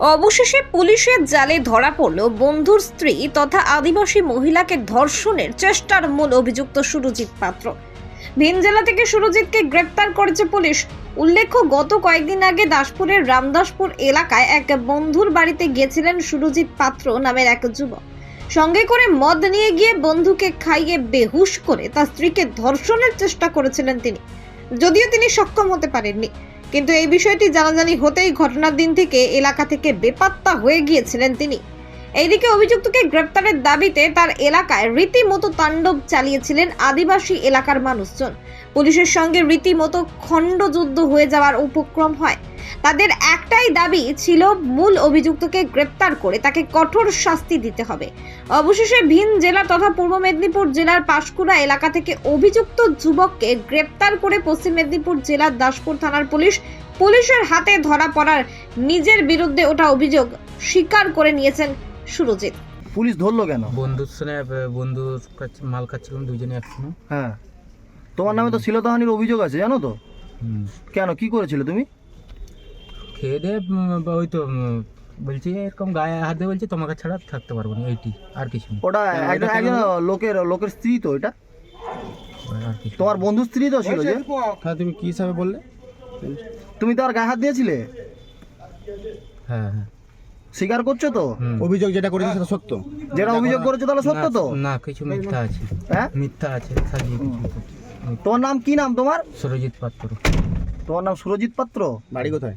অবশেষে পুলিশের জালে ধরা পড়ল বন্ধুর স্ত্রী তথা আদিবাসী মহিলাকে ধর্ষণের চেষ্টার মূল অভিযুক্ত সুরজিৎ পাত্র। ভিন জেলা থেকে সুরজিৎকে গ্রেপ্তার করেছে পুলিশ। উল্লেখ্য, গত কয়েকদিন আগে দাসপুরের রামদাসপুর এলাকায় এক বন্ধুর বাড়িতে গিয়েছিলেন সুরজিৎ পাত্র নামের এক যুবক। সঙ্গে করে মদ নিয়ে গিয়ে বন্ধুকে খাইয়ে বেহুশ করে তার স্ত্রীকে ধর্ষণের চেষ্টা করেছিলেন তিনি। যদিও তিনি সক্ষম হতে পারেননি। কিন্তু এই বিষয়টি জানাজানি হতেই ঘটনার দিন থেকে এলাকা থেকে বেপাত্তা হয়ে গিয়েছিলেন তিনি। এইদিকে অভিযুক্তকে গ্রেপ্তারের দাবিতে তার এলাকায় রীতিমতো তাণ্ডব চালিয়েছিলেন আদিবাসী এলাকার মানুষজন। পুলিশের সঙ্গে রীতিমতো খণ্ডযুদ্ধ হয়ে যাওয়ার উপক্রম হয়। তাদের একটাই দাবি ছিল মূল অভিযুক্তকে গ্রেপ্তার করে তাকে কঠোর শাস্তি দিতে হবে। অবশেষে ভিন জেলা তথা পূর্ব মেদিনীপুর জেলার পাঁশকুড়া এলাকা থেকে অভিযুক্ত যুবককে গ্রেপ্তার করে পশ্চিম মেদিনীপুর জেলার দাসপুর থানার পুলিশ পুলিশের হাতে ধরা পড়ার নিজের বিরুদ্ধে ওঠা অভিযোগ স্বীকার করে নিয়েছেন সুরজিৎ। পুলিশ ধরলো কেন? বন্ধুর সঙ্গে আহ, বন্ধুর কাছে মাল খাচ্ছিলাম দুজনে একসঙ্গে। হ্যাঁ। তোমার নামে তো শিলতাহানির অভিযোগ আছে জানো তো? কেন? কি করেছিলে তুমি? খেয়ে দিয়ে ওই তো বলছি এরকম গায়ে হাত দিয়ে বলছি তোমাকে ছাড়া থাকতে পারব না এইটি আর কিছু না। ওটা একজন একজন লোকের লোকের স্ত্রী তো এটা? আর কিছু তোমার বন্ধুর স্ত্রী তো ছিল যে? হ্যাঁ তুমি কি হিসাবে বললে? তুমি তো আর গায়ে হাত দিয়েছিলে? হ্যাঁ হ্যাঁ। স্বীকার করছ তো? হুম। অভিযোগ যেটা করেছে সেটা সত্য? যেটা অভিযোগ করেছ তাহলে সত্য না- তো? না কিছু মিথ্যা আছে। হ্যাঁ? মিথ্যা আছে সাজিয়ে কিছু তোমার নাম কি নাম তোমার? সুরজিৎ পাত্র। তোমার নাম সুরজিৎ পাত্র? বাড়ি কোথায়?